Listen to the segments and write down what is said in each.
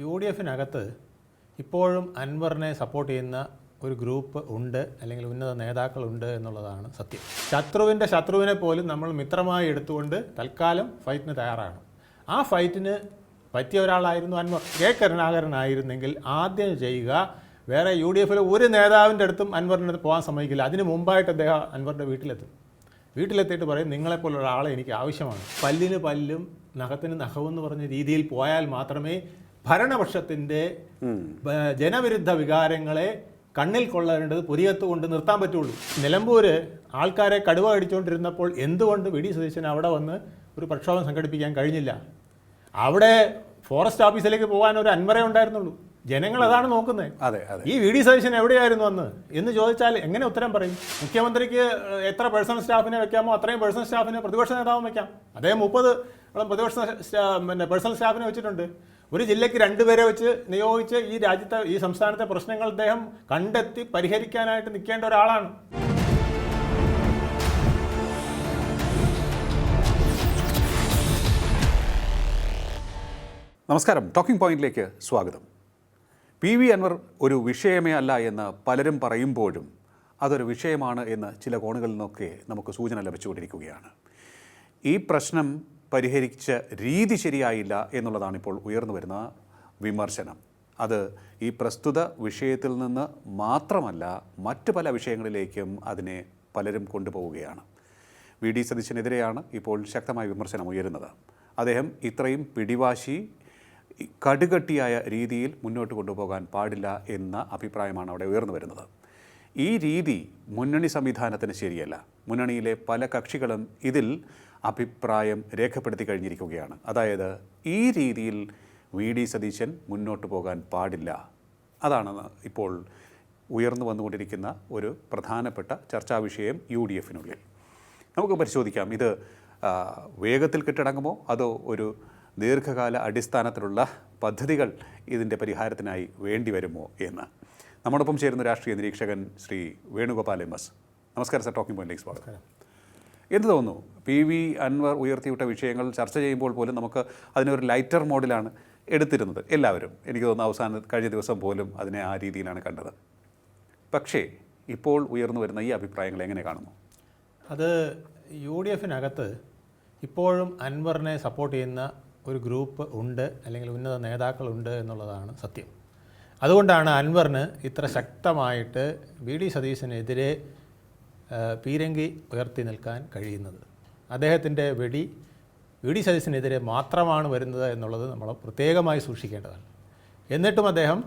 U D എഫിനകത്ത് ഇപ്പോഴും അൻവറിനെ support ചെയ്യുന്ന ഒരു ഗ്രൂപ്പ് ഉണ്ട് അല്ലെങ്കിൽ ഉന്നത നേതാക്കളുണ്ട് എന്നുള്ളതാണ് സത്യം. ശത്രുവിന്റെ ശത്രുവിനെ പോലും നമ്മൾ മിത്രമായി എടുത്തുകൊണ്ട് തൽക്കാലം ഫൈറ്റിന് തയ്യാറാണ്. ആ ഫൈറ്റിന് പറ്റിയ ഒരാളായിരുന്നു അൻവർ. കെ കരുണാകരനായിരുന്നെങ്കിൽ ആദ്യം ചെയ്യുക വേറെ യു ഡി എഫിലെ ഒരു നേതാവിന്റെ അടുത്തും അൻവറിന്റെ അടുത്ത് പോകാൻ സമ്മതിക്കില്ല. അതിന് മുമ്പായിട്ട് അദ്ദേഹം അൻവറിന്റെ വീട്ടിലെത്തും. വീട്ടിലെത്തിയിട്ട് പറയും നിങ്ങളെപ്പോലുള്ള ആളെ എനിക്ക് ആവശ്യമാണ്. പല്ലിന് പല്ലും നഖത്തിന് നഖവും എന്ന് പറഞ്ഞ രീതിയിൽ പോയാൽ മാത്രമേ ഭരണപക്ഷത്തിന്റെ ജനവിരുദ്ധ വികാരങ്ങളെ കണ്ണിൽ കൊള്ളേണ്ടത് പുരിയത്ത് കൊണ്ട് നിർത്താൻ പറ്റുള്ളൂ. നിലമ്പൂര് ആൾക്കാരെ കടുവ അടിച്ചുകൊണ്ടിരുന്നപ്പോൾ എന്തുകൊണ്ട് വി ഡി സതീശൻ അവിടെ വന്ന് ഒരു പ്രക്ഷോഭം സംഘടിപ്പിക്കാൻ കഴിഞ്ഞില്ല? അവിടെ ഫോറസ്റ്റ് ഓഫീസിലേക്ക് പോകാൻ ഒരു അൻവരേ ഉണ്ടായിരുന്നുള്ളൂ. ജനങ്ങൾ അതാണ് നോക്കുന്നത്. അതെ അതെ. ഈ വി ഡി സതീശൻ എവിടെയായിരുന്നു അന്ന്? എന്ന് ചോദിച്ചാൽ എങ്ങനെ ഉത്തരം പറയും? മുഖ്യമന്ത്രിക്ക് എത്ര പേഴ്സണൽ സ്റ്റാഫിനെ വെക്കാമോ അത്രയും പേഴ്സണൽ സ്റ്റാഫിനെ പ്രതിപക്ഷ നേതാവും വെക്കാം. അദ്ദേഹം മുപ്പത് പ്രതിപക്ഷ പിന്നെ പേഴ്സണൽ സ്റ്റാഫിനെ വെച്ചിട്ടുണ്ട്. ഒരു ജില്ലയ്ക്ക് രണ്ടുപേരെ വെച്ച് നിയോഗിച്ച് ഈ രാജ്യത്തെ ഈ സംസ്ഥാനത്തെ പ്രശ്നങ്ങൾ അദ്ദേഹം കണ്ടെത്തി പരിഹരിക്കാനായിട്ട് നിൽക്കേണ്ട ഒരാളാണ്. നമസ്കാരം. ടോക്കിംഗ് പോയിന്റിലേക്ക് സ്വാഗതം. പി വി അൻവർ ഒരു വിഷയമേ അല്ല എന്ന് പലരും പറയുമ്പോഴും അതൊരു വിഷയമാണ് എന്ന് ചില കോണുകളിൽ നിന്നൊക്കെ നമുക്ക് സൂചന ലഭിച്ചുകൊണ്ടിരിക്കുകയാണ്. ഈ പ്രശ്നം പരിഹരിച്ച രീതി ശരിയായില്ല എന്നുള്ളതാണ് ഇപ്പോൾ ഉയർന്നു വരുന്ന വിമർശനം. അത് ഈ പ്രസ്തുത വിഷയത്തിൽ നിന്ന് മാത്രമല്ല മറ്റ് പല വിഷയങ്ങളിലേക്കും അതിനെ പലരും കൊണ്ടുപോവുകയാണ്. വി. ഡി. സതീശനെതിരെയാണ് ഇപ്പോൾ ശക്തമായ വിമർശനം ഉയരുന്നത്. അദ്ദേഹം ഇത്രയും പിടിവാശി കടുകട്ടിയായ രീതിയിൽ മുന്നോട്ട് കൊണ്ടുപോകാൻ പാടില്ല എന്ന അഭിപ്രായമാണ് അവിടെ ഉയർന്നു വരുന്നത്. ഈ രീതി മുന്നണി സംവിധാനത്തിന് ശരിയല്ല. മുന്നണിയിലെ പല കക്ഷികളും ഇതിൽ അഭിപ്രായം രേഖപ്പെടുത്തി കഴിഞ്ഞിരിക്കുകയാണ്. അതായത് ഈ രീതിയിൽ വി ഡി സതീശൻ മുന്നോട്ട് പോകാൻ പാടില്ല. അതാണ് ഇപ്പോൾ ഉയർന്നു വന്നുകൊണ്ടിരിക്കുന്ന ഒരു പ്രധാനപ്പെട്ട ചർച്ചാ വിഷയം യു ഡി എഫിനുള്ളിൽ. നമുക്ക് പരിശോധിക്കാം. ഇത് വേഗത്തിൽ കെട്ടടങ്ങുമോ? അതോ ഒരു ദീർഘകാല അടിസ്ഥാനത്തിലുള്ള പദ്ധതികൾ ഇതിന്റെ പരിഹാരത്തിനായി വേണ്ടി വരുമോ എന്ന്. നമ്മോടൊപ്പം ചേരുന്ന രാഷ്ട്രീയ നിരീക്ഷകൻ ശ്രീ വേണുഗോപാൽ എം എസ്. നമസ്കാരം സർ. ടോക്കിംഗ് പോയിന്റിലേക്ക് സ്വാഗതം. എന്ത് തോന്നുന്നു? പി വി അൻവർ ഉയർത്തിവിട്ട വിഷയങ്ങൾ ചർച്ച ചെയ്യുമ്പോൾ പോലും നമുക്ക് അതിനൊരു ലൈറ്റർ മോഡിലാണ് എടുത്തിരുന്നത്. എല്ലാവരും. എനിക്ക് തോന്നുന്നു അവസാന കഴിഞ്ഞ ദിവസം പോലും അതിനെ ആ രീതിയിലാണ് കണ്ടത്. പക്ഷേ ഇപ്പോൾ ഉയർന്നു വരുന്ന ഈ അഭിപ്രായങ്ങൾ എങ്ങനെ കാണുന്നു? അത് യു ഡി എഫിനകത്ത് ഇപ്പോഴും അൻവറിനെ സപ്പോർട്ട് ചെയ്യുന്ന ഒരു ഗ്രൂപ്പ് ഉണ്ട് അല്ലെങ്കിൽ ഉന്നത നേതാക്കളുണ്ട് എന്നുള്ളതാണ് സത്യം. അതുകൊണ്ടാണ് അൻവറിന് ഇത്ര ശക്തമായിട്ട് വി ഡി സതീശനെതിരെ പീരങ്കി ഉയർത്തി നിൽക്കാൻ കഴിയുന്നത്. അദ്ദേഹത്തിന്റെ വെടി വി ഡി സതീശനെതിരെ മാത്രമാണ് വരുന്നത് എന്നുള്ളത് നമ്മൾ പ്രത്യേകമായി സൂക്ഷിക്കേണ്ടതാണ്. എന്നിട്ടും അദ്ദേഹം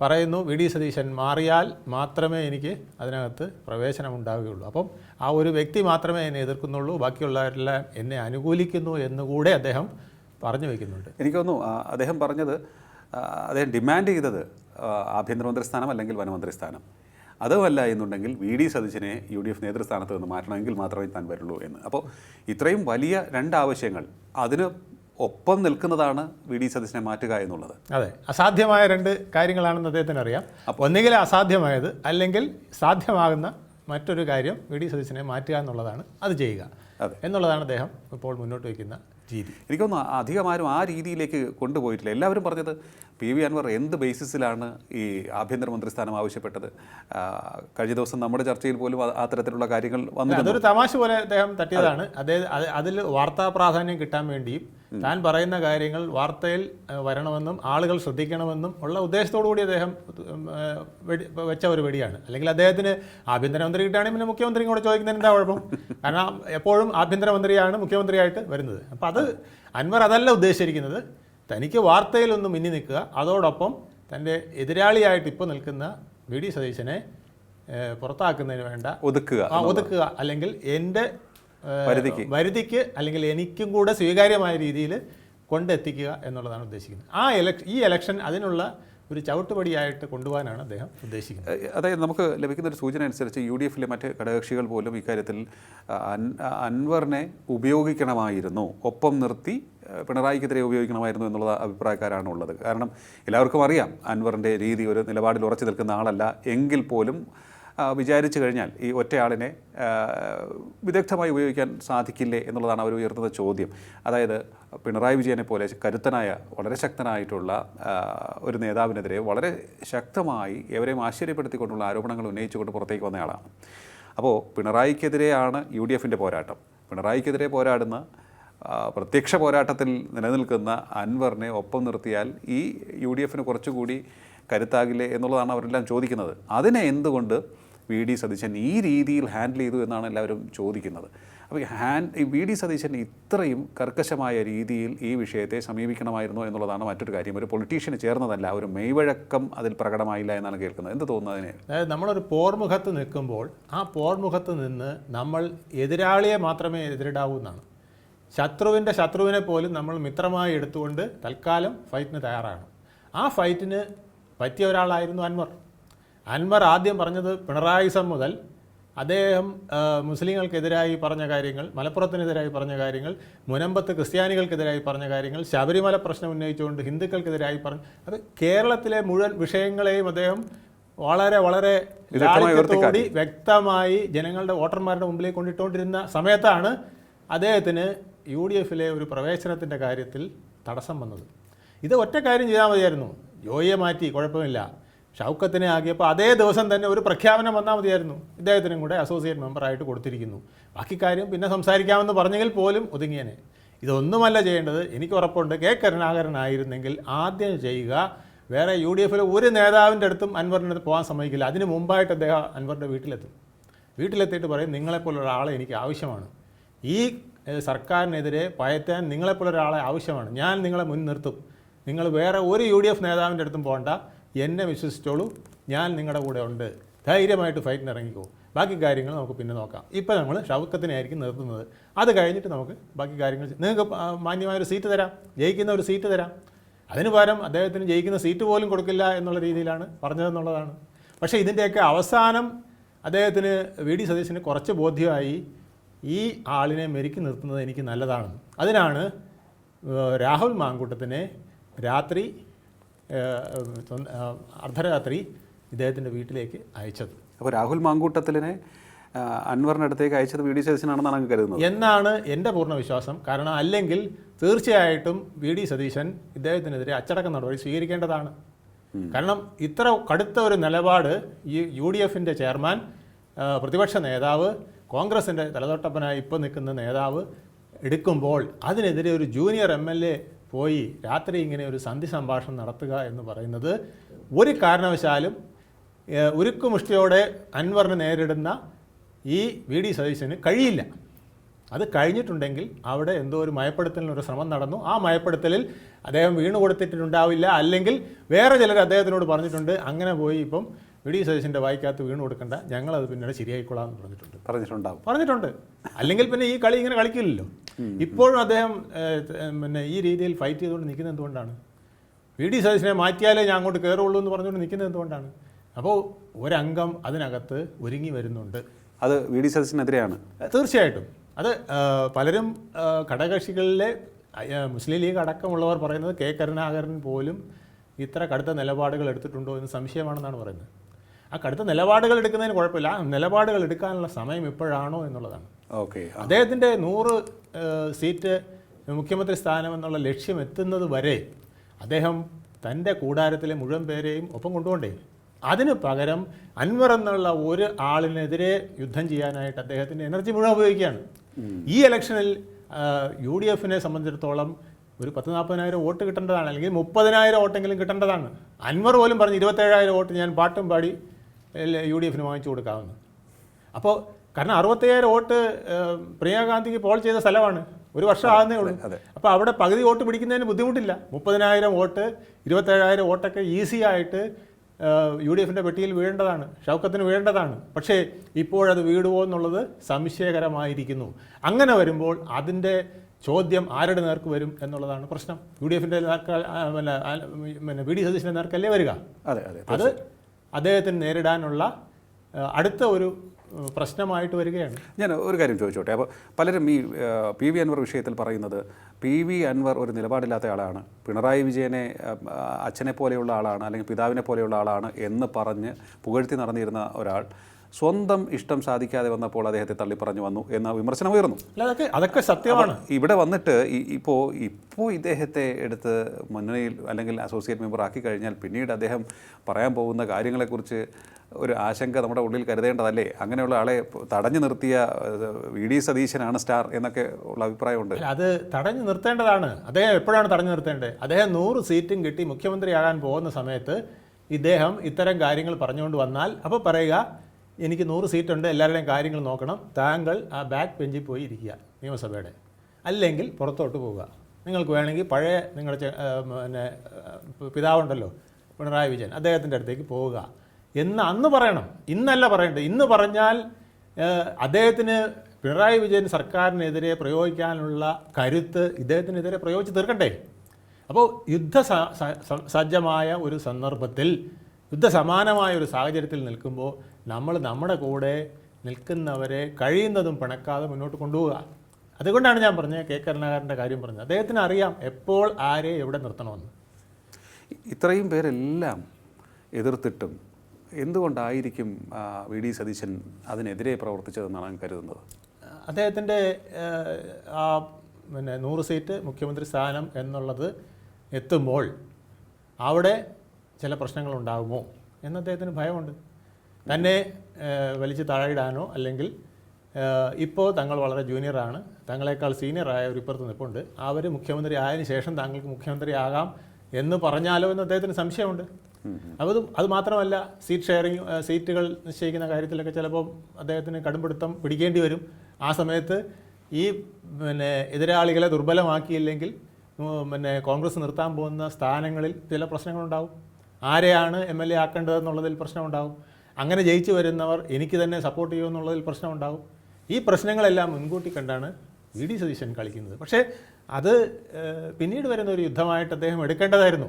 പറയുന്നു വി ഡി സതീശൻ മാറിയാൽ മാത്രമേ എനിക്ക് അതിനകത്ത് പ്രവേശനം ഉണ്ടാവുകയുള്ളൂ. അപ്പം ആ ഒരു വ്യക്തി മാത്രമേ എന്നെ എതിർക്കുന്നുള്ളൂ ബാക്കിയുള്ളവരെല്ലാം എന്നെ അനുകൂലിക്കുന്നു എന്നുകൂടെ അദ്ദേഹം പറഞ്ഞു വയ്ക്കുന്നുണ്ട്. എനിക്ക് തോന്നുന്നു അദ്ദേഹം പറഞ്ഞത് അദ്ദേഹം ഡിമാൻഡ് ചെയ്തത് ആഭ്യന്തരമന്ത്രി സ്ഥാനം അല്ലെങ്കിൽ വനമന്ത്രി സ്ഥാനം. അതുമല്ല എന്നുണ്ടെങ്കിൽ വി ഡി സതീശനെ യു ഡി എഫ് നേതൃസ്ഥാനത്ത് നിന്ന് മാറ്റണമെങ്കിൽ മാത്രമേ താൻ വരുള്ളൂ എന്ന്. അപ്പോൾ ഇത്രയും വലിയ രണ്ട് ആവശ്യങ്ങൾ അതിന് ഒപ്പം നിൽക്കുന്നതാണ് വി ഡി സതീശനെ മാറ്റുക എന്നുള്ളത്. അതെ അസാധ്യമായ രണ്ട് കാര്യങ്ങളാണെന്ന് അദ്ദേഹത്തിന് അറിയാം. അപ്പോൾ ഒന്നുകിൽ അസാധ്യമായത് അല്ലെങ്കിൽ സാധ്യമാകുന്ന മറ്റൊരു കാര്യം വി ഡി സതീശനെ മാറ്റുക എന്നുള്ളതാണ്. അത് ചെയ്യുക അതെ. എന്നുള്ളതാണ് അദ്ദേഹം ഇപ്പോൾ മുന്നോട്ട് വയ്ക്കുന്ന രീതി. അധികമാരും തോന്നുന്നു അധികം ആരും ആ രീതിയിലേക്ക് കൊണ്ടുപോയിട്ടില്ല. എല്ലാവരും പറഞ്ഞത് പി വി അൻവർ എന്ത് ബേസിസിലാണ് ഈ ആഭ്യന്തരമന്ത്രി സ്ഥാനം ആവശ്യപ്പെട്ടത്? കഴിഞ്ഞ ദിവസം നമ്മുടെ ചർച്ചയിൽ പോലും ആ- ആ തരത്തിലുള്ള കാര്യങ്ങൾ വന്നു അതൊരു തമാശ പോലെ അദ്ദേഹം തട്ടിയതാണ്. അതായത് അതിൽ വാർത്താ പ്രാധാന്യം കിട്ടാൻ വേണ്ടിയും താൻ പറയുന്ന കാര്യങ്ങൾ വാർത്തയിൽ വരണമെന്നും ആളുകൾ ശ്രദ്ധിക്കണമെന്നും ഉള്ള ഉദ്ദേശത്തോടു കൂടി അദ്ദേഹം വെച്ച ഒരു വെടിയാണ്. അല്ലെങ്കിൽ അദ്ദേഹത്തിന് ആഭ്യന്തരമന്ത്രി കിട്ടുകയാണെങ്കിൽ പിന്നെ മുഖ്യമന്ത്രി കൂടെ ചോദിക്കുന്നതിന് എന്താ കുഴപ്പം? കാരണം എപ്പോഴും ആഭ്യന്തരമന്ത്രിയാണ് മുഖ്യമന്ത്രിയായിട്ട് വരുന്നത്. അപ്പം അത് അൻവർ അതല്ല ഉദ്ദേശിച്ചിരിക്കുന്നത്. തനിക്ക് വാർത്തയിലൊന്ന് മിന്നി നിൽക്കുക. അതോടൊപ്പം തന്റെ എതിരാളിയായിട്ട് ഇപ്പോൾ നിൽക്കുന്ന വി ഡി സതീശനെ പുറത്താക്കുന്നതിന് വേണ്ട. ഒതുക്കുക ഒതുക്കുക. അല്ലെങ്കിൽ എന്റെ വരുതിക്ക് അല്ലെങ്കിൽ എനിക്കും കൂടെ സ്വീകാര്യമായ രീതിയിൽ കൊണ്ടെത്തിക്കുക എന്നുള്ളതാണ് ഉദ്ദേശിക്കുന്നത്. ആ എലക്ഷൻ ഈ ഇലക്ഷൻ അതിനുള്ള ഒരു ചവിട്ടുപടിയായിട്ട് കൊണ്ടുപോകാനാണ് അദ്ദേഹം ഉദ്ദേശിക്കുന്നത്. അതായത് നമുക്ക് ലഭിക്കുന്ന ഒരു സൂചന അനുസരിച്ച് യു ഡി എഫിലെ മറ്റ് ഘടകകക്ഷികൾ പോലും ഇക്കാര്യത്തിൽ അൻ- അൻവറിനെ ഉപയോഗിക്കണമായിരുന്നു. ഒപ്പം നിർത്തി പിണറായിക്കെതിരെ ഉപയോഗിക്കണമായിരുന്നു എന്നുള്ള അഭിപ്രായക്കാരാണ് ഉള്ളത് കാരണം എല്ലാവർക്കും അറിയാം അൻവറിന്റെ രീതി ഒരു നിലപാടിൽ ഉറച്ചു നിൽക്കുന്ന ആളല്ല. എങ്കിൽ പോലും വിചാരിച്ചു കഴിഞ്ഞാൽ ഈ ഒറ്റയാളിനെ വിദഗ്ധമായി ഉപയോഗിക്കാൻ സാധിക്കില്ലേ എന്നുള്ളതാണ് അവർ ഉയർത്തുന്ന ചോദ്യം. അതായത് പിണറായി വിജയനെ പോലെ കരുത്തനായ വളരെ ശക്തനായിട്ടുള്ള ഒരു നേതാവിനെതിരെ വളരെ ശക്തമായി എവരെയും ആശ്ചര്യപ്പെടുത്തിക്കൊണ്ടുള്ള ആരോപണങ്ങൾ ഉന്നയിച്ചുകൊണ്ട് പുറത്തേക്ക് വന്നയാളാണ് അപ്പോൾ പിണറായിക്കെതിരെയാണ് യു ഡി എഫിന്റെ പോരാട്ടം. പിണറായിക്കെതിരെ പോരാടുന്ന പ്രത്യക്ഷ പോരാട്ടത്തിൽ നിലനിൽക്കുന്ന അൻവറിനെ ഒപ്പം നിർത്തിയാൽ ഈ യു ഡി എഫിന് കുറച്ചുകൂടി കരുത്താകില്ലേ എന്നുള്ളതാണ് അവരെല്ലാം ചോദിക്കുന്നത്. അതിനെ എന്തുകൊണ്ട് വി ഡി സതീശൻ ഈ രീതിയിൽ ഹാൻഡിൽ ചെയ്തു എന്നാണ് എല്ലാവരും ചോദിക്കുന്നത്. അപ്പോൾ ഹാൻഡ് വി ഡി സതീശൻ ഇത്രയും കർക്കശമായ രീതിയിൽ ഈ വിഷയത്തെ സമീപിക്കണമായിരുന്നോ എന്നുള്ളതാണ് മറ്റൊരു കാര്യം. ഒരു പൊളിറ്റീഷ്യന് ചേർന്നതല്ല ഒരു മെയ്വഴക്കം അതിൽ പ്രകടമായില്ല എന്നാണ് കേൾക്കുന്നത്. എന്ത് തോന്നുന്നു അതിനെ? അതായത് നമ്മളൊരു പോർമുഖത്ത് നിൽക്കുമ്പോൾ ആ പോർമുഖത്ത് നിന്ന് നമ്മൾ എതിരാളിയെ മാത്രമേ എതിരിടാവൂ എന്നാണ്. ശത്രുവിന്റെ ശത്രുവിനെ പോലും നമ്മൾ മിത്രമായി എടുത്തുകൊണ്ട് തൽക്കാലം ഫൈറ്റിന് തയ്യാറാണ് ആ ഫൈറ്റിന് പറ്റിയ ഒരാളായിരുന്നു അൻവർ. അൻവർ ആദ്യം പറഞ്ഞത് പിണറായിസം മുതൽ അദ്ദേഹം മുസ്ലിങ്ങൾക്കെതിരായി പറഞ്ഞ കാര്യങ്ങൾ മലപ്പുറത്തിനെതിരായി പറഞ്ഞ കാര്യങ്ങൾ മുനമ്പത്ത് ക്രിസ്ത്യാനികൾക്കെതിരായി പറഞ്ഞ കാര്യങ്ങൾ ശബരിമല പ്രശ്നം ഉന്നയിച്ചുകൊണ്ട് ഹിന്ദുക്കൾക്കെതിരായി പറഞ്ഞു അത് കേരളത്തിലെ മുഴുവൻ വിഷയങ്ങളെയും അദ്ദേഹം വളരെ വളരെ കൂടി ലാളിത്യത്തോടി വ്യക്തമായി ജനങ്ങളുടെ വോട്ടർമാരുടെ മുമ്പിലേക്ക് കൊണ്ടിട്ടുകൊണ്ടിരുന്ന സമയത്താണ് അദ്ദേഹത്തിന് യു ഡി എഫിലെ ഒരു പ്രവേശനത്തിന്റെ കാര്യത്തിൽ തടസ്സം വന്നത്. ഇത് ഒറ്റ കാര്യം ചെയ്താൽ മതിയായിരുന്നു. ജോയിയെ മാറ്റി കുഴപ്പമില്ല. ഷൗക്കത്തിനെ ആകിയപ്പോൾ അതേ ദിവസം തന്നെ ഒരു പ്രഖ്യാപനം വന്നാൽ മതിയായിരുന്നു. ഇദ്ദേഹത്തിനും കൂടെ അസോസിയേറ്റ് മെമ്പറായിട്ട് കൊടുത്തിരിക്കുന്നു. ബാക്കി കാര്യം പിന്നെ സംസാരിക്കാമെന്ന് പറഞ്ഞെങ്കിൽ പോലും ഒതുങ്ങിയനെ. ഇതൊന്നുമല്ല ചെയ്യേണ്ടത്. എനിക്ക് ഉറപ്പുണ്ട്. കെ കരുണാകരനായിരുന്നെങ്കിൽ ആദ്യം ചെയ്യുക. വേറെ യു ഡി എഫിലെ ഒരു നേതാവിന്റെ അടുത്തും അടുത്ത് പോകാൻ സമ്മതിക്കില്ല. അതിന് മുമ്പായിട്ട് അദ്ദേഹം അൻവറിന്റെ വീട്ടിലെത്തും. വീട്ടിലെത്തിയിട്ട് പറയും നിങ്ങളെപ്പോലുള്ള ഒരാളെ എനിക്ക് ആവശ്യമാണ്. ഈ സർക്കാരിനെതിരെ പയറ്റാൻ നിങ്ങളെപ്പോലൊരാളെ ആവശ്യമാണ്. ഞാൻ നിങ്ങളെ മുൻനിർത്തും നിങ്ങൾ വേറെ ഒരു യു ഡി എഫ് നേതാവിന്റെ അടുത്തും പോകണ്ട. എന്നെ വിശ്വസിച്ചോളൂ. ഞാൻ നിങ്ങളുടെ കൂടെ ഉണ്ട്. ധൈര്യമായിട്ട് ഫൈറ്റിന് ഇറങ്ങിക്കോ ബാക്കി കാര്യങ്ങൾ നമുക്ക് പിന്നെ നോക്കാം. ഇപ്പം നമ്മൾ ഷൗക്കത്തിനെ ആയിരിക്കും നിർത്തുന്നത്. അത് കഴിഞ്ഞിട്ട് നമുക്ക് ബാക്കി കാര്യങ്ങൾ നിങ്ങൾക്ക് മാന്യമായൊരു സീറ്റ് തരാം. ജയിക്കുന്ന ഒരു സീറ്റ് തരാം. അതിന് പകരം അദ്ദേഹത്തിന് ജയിക്കുന്ന സീറ്റ് പോലും കൊടുക്കില്ല എന്നുള്ള രീതിയിലാണ് പറഞ്ഞതെന്നുള്ളതാണ്. പക്ഷേ ഇതിന്റെയൊക്കെ അവസാനം അദ്ദേഹത്തിന് വി. ഡി. സതീശന് കുറച്ച് ബോധ്യമായി ഈ ആളിനെ മെരുക്കി നിർത്തുന്നത് എനിക്ക് നല്ലതാണ്. അതിനാണ് രാഹുൽ മാങ്കൂട്ടത്തിനെ രാത്രി അർദ്ധരാത്രി ഇദ്ദേഹത്തിന്റെ വീട്ടിലേക്ക് അയച്ചത്. അപ്പോൾ രാഹുൽ മാങ്കൂട്ടത്തിലിനെ അൻവറിന്റെ അടുത്തേക്ക് അയച്ചത് വി ഡി സതീശനാണെന്നാണ് അങ്ങ് കരുതുന്നത്. എന്നാണ് എന്റെ പൂർണ വിശ്വാസം കാരണം അല്ലെങ്കിൽ തീർച്ചയായിട്ടും വി ഡി സതീശൻ ഇദ്ദേഹത്തിനെതിരെ അച്ചടക്ക നടപടി സ്വീകരിക്കേണ്ടതാണ്. കാരണം ഇത്ര കടുത്ത ഒരു നിലപാട് ഈ യു ഡി എഫിന്റെ ചെയർമാൻ പ്രതിപക്ഷ നേതാവ് കോൺഗ്രസിന്റെ തലതൊട്ടപ്പനായി ഇപ്പോൾ നിൽക്കുന്ന നേതാവ് എടുക്കുമ്പോൾ അതിനെതിരെ ഒരു ജൂനിയർ എം എൽ എ പോയി രാത്രി ഇങ്ങനെ ഒരു സന്ധി സംഭാഷണം നടത്തുക എന്ന് പറയുന്നത് ഒരു കാരണവശാലും ഉരുക്കുമുഷ്ടിയോടെ അൻവറിനെ നേരിടുന്ന ഈ വി ഡി സതീശന് കഴിയില്ല. അത് കഴിഞ്ഞിട്ടുണ്ടെങ്കിൽ അവിടെ എന്തോ ഒരു മയപ്പെടുത്തലിനൊരു ശ്രമം നടന്നു. ആ മയപ്പെടുത്തലിൽ അദ്ദേഹം വീണു കൊടുത്തിട്ടുണ്ടാവില്ല. അല്ലെങ്കിൽ വേറെ ചിലർ അദ്ദേഹത്തിനോട് പറഞ്ഞിട്ടുണ്ട് അങ്ങനെ പോയി ഇപ്പം വി ഡി സതീശന്റെ വായിക്കകത്ത് വീണു കൊടുക്കണ്ട. ഞങ്ങളത് പിന്നീട് ശരിയായിക്കൊള്ളാം എന്ന് പറഞ്ഞിട്ടുണ്ട്. പറഞ്ഞിട്ടുണ്ടാവും. പറഞ്ഞിട്ടുണ്ട്. അല്ലെങ്കിൽ പിന്നെ ഈ കളി ഇങ്ങനെ കളിക്കില്ലല്ലോ. ഇപ്പോഴും അദ്ദേഹം പിന്നെ ഈ രീതിയിൽ ഫൈറ്റ് ചെയ്തുകൊണ്ട് നിൽക്കുന്നത് എന്തുകൊണ്ടാണ്? വി ഡി സതീശനെ മാറ്റിയാലേ ഞാൻ അങ്ങോട്ട് കയറുള്ളൂ എന്ന് പറഞ്ഞുകൊണ്ട് നിൽക്കുന്നത് എന്തുകൊണ്ടാണ്? അപ്പോൾ ഒരംഗം അതിനകത്ത് ഒരുങ്ങി വരുന്നുണ്ട്. അത് വി ഡി സതീശനെതിരെയാണ്. തീർച്ചയായിട്ടും. അത് പലരും ഘടകകക്ഷികളിലെ മുസ്ലിം ലീഗ് അടക്കമുള്ളവർ പറയുന്നത് കെ കരുണാകരൻ പോലും ഇത്ര കടുത്ത നിലപാടുകൾ എടുത്തിട്ടുണ്ടോ എന്ന് സംശയമാണെന്നാണ് പറയുന്നത്. ആ കടുത്ത നിലപാടുകൾ എടുക്കുന്നതിന് കുഴപ്പമില്ല. ആ നിലപാടുകൾ എടുക്കാനുള്ള സമയം ഇപ്പോഴാണോ എന്നുള്ളതാണ്. ഓക്കെ അദ്ദേഹത്തിന്റെ നൂറ് സീറ്റ് മുഖ്യമന്ത്രി സ്ഥാനം എന്നുള്ള ലക്ഷ്യം എത്തുന്നത് വരെ അദ്ദേഹം തന്റെ കൂടാരത്തിലെ മുഴുവൻ പേരെയും ഒപ്പം കൊണ്ടുപോണ്ടേ അതിന് പകരം അൻവർ എന്നുള്ള ഒരു ആളിനെതിരെ യുദ്ധം ചെയ്യാനായിട്ട് അദ്ദേഹത്തിന്റെ എനർജി മുഴുവൻ ഉപയോഗിക്കുകയാണ്. ഈ ഇലക്ഷനിൽ യു ഡി എഫിനെ സംബന്ധിച്ചിടത്തോളം ഒരു പത്ത് നാൽപ്പതിനായിരം വോട്ട് കിട്ടേണ്ടതാണ് അല്ലെങ്കിൽ മുപ്പതിനായിരം വോട്ടെങ്കിലും കിട്ടേണ്ടതാണ്. അൻവർ പോലും പറഞ്ഞ് ഇരുപത്തേഴായിരം വോട്ട് ഞാൻ പാട്ടും പാടി യു ഡി എഫിന് വാങ്ങിച്ചു കൊടുക്കാമെന്ന് അപ്പോൾ കാരണം അറുപത്തയ്യായിരം വോട്ട് ഏഹ്, പ്രിയങ്കാഗാന്ധിക്ക് പോൾ ചെയ്ത സ്ഥലമാണ്. ഒരു വർഷം ആകുന്നേ ഉള്ളൂ. അപ്പൊ അപ്പോൾ അവിടെ പകുതി വോട്ട് പിടിക്കുന്നതിന് ബുദ്ധിമുട്ടില്ല. മുപ്പതിനായിരം വോട്ട് ഇരുപത്തേഴായിരം വോട്ടൊക്കെ ഈസി ആയിട്ട് യു ഡി എഫിന്റെ പെട്ടിയിൽ വീഴേണ്ടതാണ്. ഷൗക്കത്തിന് വീഴേണ്ടതാണ്. പക്ഷേ ഇപ്പോഴത് വീടുവോ എന്നുള്ളത് സംശയകരമായിരിക്കുന്നു. അങ്ങനെ വരുമ്പോൾ അതിന്റെ ചോദ്യം ആരുടെ നേർക്ക് വരും എന്നുള്ളതാണ് പ്രശ്നം. യു ഡി എഫിന്റെ നേർക്ക് ആ, പിന്നെ വി ഡി സതീശന്റെ നേർക്കല്ലേ വരിക? അതെ അദ്ദേഹത്തിന് നേരിടാനുള്ള അടുത്ത ഒരു പ്രശ്നമായിട്ട് വരികയാണ്. ഞാൻ ഒരു കാര്യം ചോദിച്ചോട്ടെ. അപ്പോൾ പലരും ഈ പി വി അൻവർ വിഷയത്തിൽ പറയുന്നത് പി വി അൻവർ ഒരു നിലപാടില്ലാത്ത ആളാണ്. പിണറായി വിജയനെ അച്ഛനെ പോലെയുള്ള ആളാണ് അല്ലെങ്കിൽ പിതാവിനെ പോലെയുള്ള ആളാണ് എന്ന് പറഞ്ഞ് പുകഴ്ത്തി നടന്നിരുന്ന ഒരാൾ സ്വന്തം ഇഷ്ടം സാധിക്കാതെ വന്നപ്പോൾ അദ്ദേഹത്തെ തള്ളിപ്പറഞ്ഞു വന്നു എന്ന വിമർശനം ഉയർന്നു. അതൊക്കെ അതൊക്കെ സത്യമാണ്. ഇവിടെ വന്നിട്ട് ഇപ്പോൾ ഇപ്പോൾ ഇദ്ദേഹത്തെ എടുത്ത് മുന്നണിയിൽ അല്ലെങ്കിൽ അസോസിയേറ്റ് മെമ്പർ ആക്കി കഴിഞ്ഞാൽ പിന്നീട് അദ്ദേഹം പറയാൻ പോകുന്ന കാര്യങ്ങളെക്കുറിച്ച് ഒരു ആശങ്ക നമ്മുടെ ഉള്ളിൽ കരുതേണ്ടതല്ലേ? അങ്ങനെയുള്ള ആളെ തടഞ്ഞു നിർത്തിയ വി ഡി സതീശനാണ് സ്റ്റാർ എന്നൊക്കെ ഉള്ള അഭിപ്രായമുണ്ട്. അത് തടഞ്ഞു നിർത്തേണ്ടതാണ്. അദ്ദേഹം എപ്പോഴാണ് തടഞ്ഞു നിർത്തേണ്ടത്? അദ്ദേഹം നൂറ് സീറ്റും കിട്ടി മുഖ്യമന്ത്രിയാകാൻ പോകുന്ന സമയത്ത് ഇദ്ദേഹം ഇത്തരം കാര്യങ്ങൾ പറഞ്ഞുകൊണ്ട് വന്നാൽ അപ്പോൾ പറയുക എനിക്ക് നൂറ് സീറ്റുണ്ട് എല്ലാവരുടെയും കാര്യങ്ങൾ നോക്കണം. താങ്കൾ ആ ബാക്ക് ബെഞ്ചിൽ പോയി ഇരിക്കുക നിയമസഭയുടെ. അല്ലെങ്കിൽ പുറത്തോട്ട് പോവുക. നിങ്ങൾക്ക് വേണമെങ്കിൽ പഴയ നിങ്ങളുടെ പിന്നെ പിതാവുണ്ടല്ലോ പിണറായി വിജയൻ അദ്ദേഹത്തിന്റെ അടുത്തേക്ക് പോവുക. എന്ന് അന്ന് പറയണം. ഇന്നല്ല പറയേണ്ടത്. ഇന്ന് പറഞ്ഞാൽ അദ്ദേഹത്തിന് പിണറായി വിജയൻ സർക്കാരിനെതിരെ പ്രയോഗിക്കാനുള്ള കരുത്ത് ഇദ്ദേഹത്തിനെതിരെ പ്രയോഗിച്ച് തീർക്കണ്ടേ? അപ്പോൾ യുദ്ധ സജ്ജമായ ഒരു സന്ദർഭത്തിൽ യുദ്ധസമാനമായ ഒരു സാഹചര്യത്തിൽ നിൽക്കുമ്പോൾ നമ്മൾ നമ്മുടെ കൂടെ നിൽക്കുന്നവരെ കഴിയുന്നതും പിണക്കാതെ മുന്നോട്ട് കൊണ്ടുപോവുക. അതുകൊണ്ടാണ് ഞാൻ പറഞ്ഞത് കെ. കരുണാകരന്റെ കാര്യം പറഞ്ഞത്. അദ്ദേഹത്തിന് അറിയാം എപ്പോൾ ആരെ എവിടെ നിർത്തണമെന്ന്. ഇത്രയും പേരെല്ലാം എതിർത്തിട്ടും എന്തുകൊണ്ടായിരിക്കും വി. ഡി. സതീശൻ അതിനെതിരെ പ്രവർത്തിച്ചതെന്നാണ് ഞാൻ കരുതുന്നത്? അദ്ദേഹത്തിന്റെ ആ പിന്നെ നൂറ് സീറ്റ് മുഖ്യമന്ത്രി സ്ഥാനം എന്നുള്ളത് എത്തുമ്പോൾ അവിടെ ചില പ്രശ്നങ്ങളുണ്ടാകുമോ എന്ന് അദ്ദേഹത്തിന് ഭയമുണ്ട്. തന്നെ വലിച്ചു താഴെയിടാനോ അല്ലെങ്കിൽ ഇപ്പോൾ തങ്ങൾ വളരെ ജൂനിയറാണ്. തങ്ങളെക്കാൾ സീനിയറായ ഒരു ഇപ്പുറത്ത് നിൽപ്പുണ്ട്. അവർ മുഖ്യമന്ത്രി ആയതിനു ശേഷം താങ്കൾക്ക് മുഖ്യമന്ത്രി ആകാം എന്ന് പറഞ്ഞാലോ എന്ന് അദ്ദേഹത്തിന് സംശയമുണ്ട്. അപ്പോൾ അത് മാത്രമല്ല സീറ്റ് ഷെയറിങ് സീറ്റുകൾ നിശ്ചയിക്കുന്ന കാര്യത്തിലൊക്കെ ചിലപ്പോൾ അദ്ദേഹത്തിന് കടുംപിടുത്തം പിടിക്കേണ്ടി വരും. ആ സമയത്ത് ഈ പിന്നെ എതിരാളികളെ ദുർബലമാക്കിയില്ലെങ്കിൽ പിന്നെ കോൺഗ്രസ് നിർത്താൻ പോകുന്ന സ്ഥാനങ്ങളിൽ ചില പ്രശ്നങ്ങളുണ്ടാവും. ആരെയാണ് എം എൽ എ ആക്കേണ്ടതെന്നുള്ളതിൽ പ്രശ്നമുണ്ടാവും. അങ്ങനെ ജയിച്ചു വരുന്നവർ എനിക്ക് തന്നെ സപ്പോർട്ട് ചെയ്യുമെന്നുള്ളതിൽ പ്രശ്നമുണ്ടാവും. ഈ പ്രശ്നങ്ങളെല്ലാം മുൻകൂട്ടി കണ്ടാണ് വി ഡി സതീശൻ കളിക്കുന്നത്. പക്ഷേ അത് പിന്നീട് വരുന്ന ഒരു യുദ്ധമായിട്ട് അദ്ദേഹം എടുക്കേണ്ടതായിരുന്നു.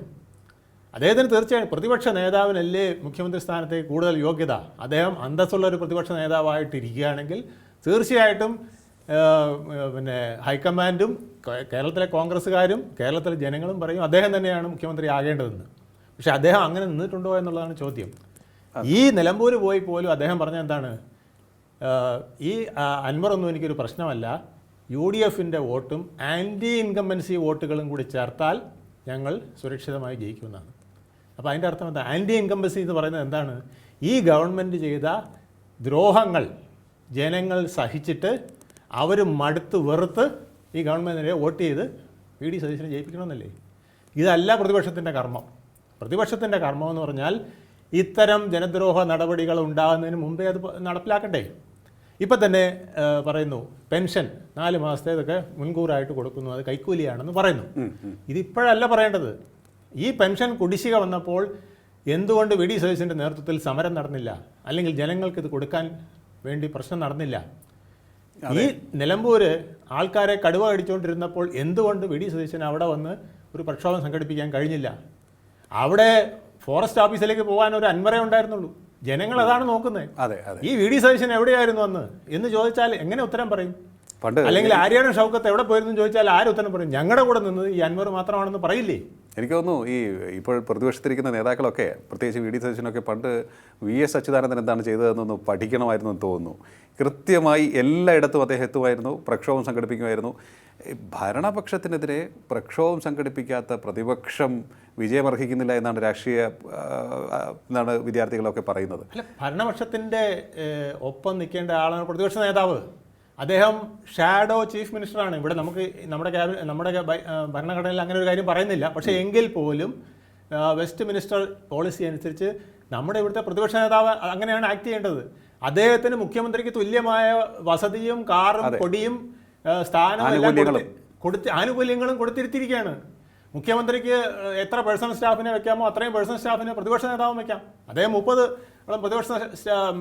അദ്ദേഹത്തിന് തീർച്ചയായും പ്രതിപക്ഷ നേതാവിനല്ലേ മുഖ്യമന്ത്രി സ്ഥാനത്തേക്ക് കൂടുതൽ യോഗ്യത? അദ്ദേഹം അന്തസ്സുള്ള ഒരു പ്രതിപക്ഷ നേതാവായിട്ടിരിക്കുകയാണെങ്കിൽ തീർച്ചയായിട്ടും പിന്നെ ഹൈക്കമാൻഡും കേരളത്തിലെ കോൺഗ്രസ്സുകാരും കേരളത്തിലെ ജനങ്ങളും പറയും അദ്ദേഹം തന്നെയാണ് മുഖ്യമന്ത്രി ആകേണ്ടതെന്ന്. പക്ഷേ അദ്ദേഹം അങ്ങനെ നിന്നിട്ടുണ്ടോ എന്നുള്ളതാണ് ചോദ്യം. ഈ നിലമ്പൂർ പോയി പോലും അദ്ദേഹം പറഞ്ഞ എന്താണ്? ഈ അൻവറൊന്നും എനിക്കൊരു പ്രശ്നമല്ല. യു ഡി എഫിന്റെ വോട്ടും ആന്റി ഇൻകമ്പൻസി വോട്ടുകളും കൂടി ചേർത്താൽ ഞങ്ങൾ സുരക്ഷിതമായി ജയിക്കുമെന്നാണ്. അപ്പോൾ അതിന്റെ അർത്ഥം എന്താ? ആന്റി എൻകംബസി എന്ന് പറയുന്നത് എന്താണ്? ഈ ഗവൺമെന്റ് ചെയ്ത ദ്രോഹങ്ങൾ ജനങ്ങൾ സഹിച്ചിട്ട് അവർ മടുത്ത് വെറുത്ത് ഈ ഗവൺമെന്റിനെ വോട്ട് ചെയ്ത് വി ഡി സതീശനെ ജയിപ്പിക്കണമെന്നല്ലേ? ഇതല്ല പ്രതിപക്ഷത്തിന്റെ കർമ്മം. പ്രതിപക്ഷത്തിന്റെ കർമ്മം എന്ന് പറഞ്ഞാൽ ഇത്തരം ജനദ്രോഹ നടപടികൾ ഉണ്ടാകുന്നതിന് മുമ്പേ അത് നടപ്പിലാക്കണ്ടേ? നടപ്പിലാക്കട്ടെ ഇപ്പം തന്നെ പറയുന്നു പെൻഷൻ നാല് മാസത്തേതൊക്കെ മുൻകൂറായിട്ട് കൊടുക്കുന്നു അത് കൈക്കൂലിയാണെന്ന് പറയുന്നു. ഇതിപ്പോഴല്ല പറയേണ്ടത്. ഈ പെൻഷൻ കുടിശ്ശിക വന്നപ്പോൾ എന്തുകൊണ്ട് വി ഡി സതീശന്റെ നേതൃത്വത്തിൽ സമരം നടന്നില്ല? അല്ലെങ്കിൽ ജനങ്ങൾക്ക് ഇത് കൊടുക്കാൻ വേണ്ടി പ്രശ്നം നടന്നില്ല? ഈ നിലമ്പൂര് ആൾക്കാരെ കടുവ അടിച്ചുകൊണ്ടിരുന്നപ്പോൾ എന്തുകൊണ്ട് വി ഡി സതീശൻ അവിടെ വന്ന് ഒരു പ്രക്ഷോഭം സംഘടിപ്പിക്കാൻ കഴിഞ്ഞില്ല? അവിടെ ഫോറസ്റ്റ് ഓഫീസിലേക്ക് പോകാൻ ഒരു അൻവറേ ഉണ്ടായിരുന്നുള്ളൂ. ജനങ്ങൾ അതാണ് നോക്കുന്നത്. ഈ വി ഡി സതീശൻ എവിടെയായിരുന്നു അന്ന് എന്ന് ചോദിച്ചാൽ എങ്ങനെ ഉത്തരം പറയും? പണ്ട് അല്ലെങ്കിൽ ആര്യാടൻ ഷൗക്കത്ത് എവിടെ പോയിരുന്നു ചോദിച്ചാൽ ആര് ഉത്തരം പറയും? ഞങ്ങളുടെ കൂടെ നിന്നത് ഈ അൻവർ മാത്രമാണെന്ന് പറയില്ലേ? എനിക്ക് തോന്നുന്നു ഈ ഇപ്പോൾ പ്രതിപക്ഷത്തിരിക്കുന്ന നേതാക്കളൊക്കെ പ്രത്യേകിച്ച് വി ഡി സതീശനൊക്കെ പണ്ട് വി എസ് അച്യുതാനന്ദൻ എന്താണ് ചെയ്തതെന്നൊന്ന് പഠിക്കണമായിരുന്നു എന്ന് തോന്നുന്നു. കൃത്യമായി എല്ലായിടത്തും അദ്ദേഹം എത്തുമായിരുന്നു പ്രക്ഷോഭം സംഘടിപ്പിക്കുമായിരുന്നു. ഭരണപക്ഷത്തിനെതിരെ പ്രക്ഷോഭം സംഘടിപ്പിക്കാത്ത പ്രതിപക്ഷം വിജയമർഹിക്കുന്നില്ല എന്നാണ് രാഷ്ട്രീയ എന്നാണ് വിദ്യാർത്ഥികളൊക്കെ പറയുന്നത്. ഭരണപക്ഷത്തിന്റെ ഒപ്പം നിൽക്കേണ്ട ആളാണ് പ്രതിപക്ഷ നേതാവ്. അദ്ദേഹം ഷാഡോ ചീഫ് മിനിസ്റ്ററാണ്. ഇവിടെ നമുക്ക് നമ്മുടെ ക്യാബിന നമ്മുടെ ഭരണഘടനയിൽ അങ്ങനെ ഒരു കാര്യം പറയുന്നില്ല. പക്ഷേ എങ്കിൽ പോലും വെസ്റ്റ് മിനിസ്റ്റർ പോളിസി അനുസരിച്ച് നമ്മുടെ ഇവിടുത്തെ പ്രതിപക്ഷ നേതാവ് അങ്ങനെയാണ് ആക്ട് ചെയ്യേണ്ടത്. അദ്ദേഹത്തിന് മുഖ്യമന്ത്രിക്ക് തുല്യമായ വസതിയും കാറും കൊടിയും സ്ഥാനവും എല്ലാം കൊടുത്ത് ആനുകൂല്യങ്ങളും കൊടുത്തിരുത്തിയിരിക്കുകയാണ്. മുഖ്യമന്ത്രിക്ക് എത്ര പേഴ്സണൽ സ്റ്റാഫിനെ വെക്കാമോ അത്രയും പേഴ്സണൽ സ്റ്റാഫിനെ പ്രതിപക്ഷ നേതാവും വെക്കാം. അദ്ദേഹം മുപ്പത് പ്രതിപക്ഷ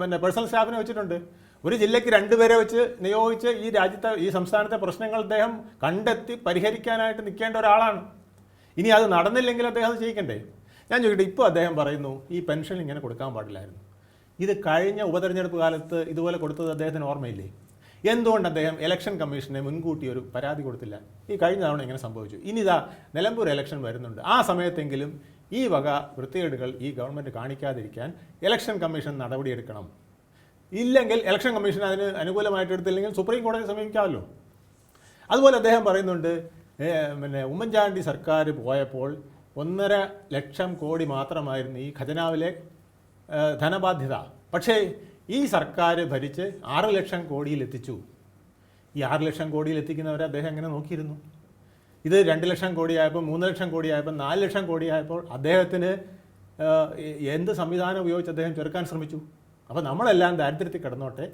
പിന്നെ പേഴ്സണൽ സ്റ്റാഫിനെ വെച്ചിട്ടുണ്ട്. ഒരു ജില്ലയ്ക്ക് രണ്ടുപേരെ വെച്ച് നിയോഗിച്ച് ഈ രാജ്യത്തെ ഈ സംസ്ഥാനത്തെ പ്രശ്നങ്ങൾ അദ്ദേഹം കണ്ടെത്തി പരിഹരിക്കാനായിട്ട് നിൽക്കേണ്ട ഒരാളാണ്. ഇനി അത് നടന്നില്ലെങ്കിൽ അദ്ദേഹം അത് ചെയ്യിക്കണ്ടേ? ഞാൻ ചോദിക്കട്ടെ ഇപ്പോൾ അദ്ദേഹം പറയുന്നു ഈ പെൻഷൻ ഇങ്ങനെ കൊടുക്കാൻ പാടില്ലായിരുന്നു. ഇത് കഴിഞ്ഞ ഉപതെരഞ്ഞെടുപ്പ് കാലത്ത് ഇതുപോലെ കൊടുത്തത് അദ്ദേഹത്തിന് ഓർമ്മയില്ലേ? എന്തുകൊണ്ട് അദ്ദേഹം ഇലക്ഷൻ കമ്മീഷനെ മുൻകൂട്ടി ഒരു പരാതി കൊടുത്തില്ല? ഈ കഴിഞ്ഞ തവണ ഇങ്ങനെ സംഭവിച്ചു. ഇനി ഇതാ നിലമ്പൂർ ഇലക്ഷൻ വരുന്നുണ്ട്. ആ സമയത്തെങ്കിലും ഈ വക വൃത്തികേടുകൾ ഈ ഗവൺമെന്റ് കാണിക്കാതിരിക്കാൻ ഇലക്ഷൻ കമ്മീഷൻ നടപടിയെടുക്കണം. ഇല്ലെങ്കിൽ ഇലക്ഷൻ കമ്മീഷൻ അതിന് അനുകൂലമായിട്ട് എടുത്തില്ലെങ്കിൽ സുപ്രീം കോടതിയെ സമീപിക്കാമല്ലോ. അതുപോലെ അദ്ദേഹം പറയുന്നുണ്ട് പിന്നെ ഉമ്മൻചാണ്ടി സർക്കാർ പോയപ്പോൾ ഒന്നര ലക്ഷം കോടി മാത്രമായിരുന്നു ഈ ഖജനാവിലെ ധനബാധ്യത. പക്ഷേ ഈ സർക്കാർ ഭരിച്ച് ആറ് ലക്ഷം കോടിയിൽ എത്തിച്ചു. ഈ ആറ് ലക്ഷം കോടിയിൽ എത്തിക്കുന്നവരെ അദ്ദേഹം എങ്ങനെ നോക്കിയിരുന്നു? ഇത് രണ്ട് ലക്ഷം കോടിയായപ്പോൾ മൂന്ന് ലക്ഷം കോടിയായപ്പോൾ നാല് ലക്ഷം കോടിയായപ്പോൾ അദ്ദേഹത്തിന് എന്ത് സംവിധാനം ഉപയോഗിച്ച് അദ്ദേഹം ചെറുക്കാൻ ശ്രമിച്ചു? അപ്പോൾ നമ്മളെല്ലാം ദാരിദ്ര്യത്തിൽ കിടന്നോട്ടെ.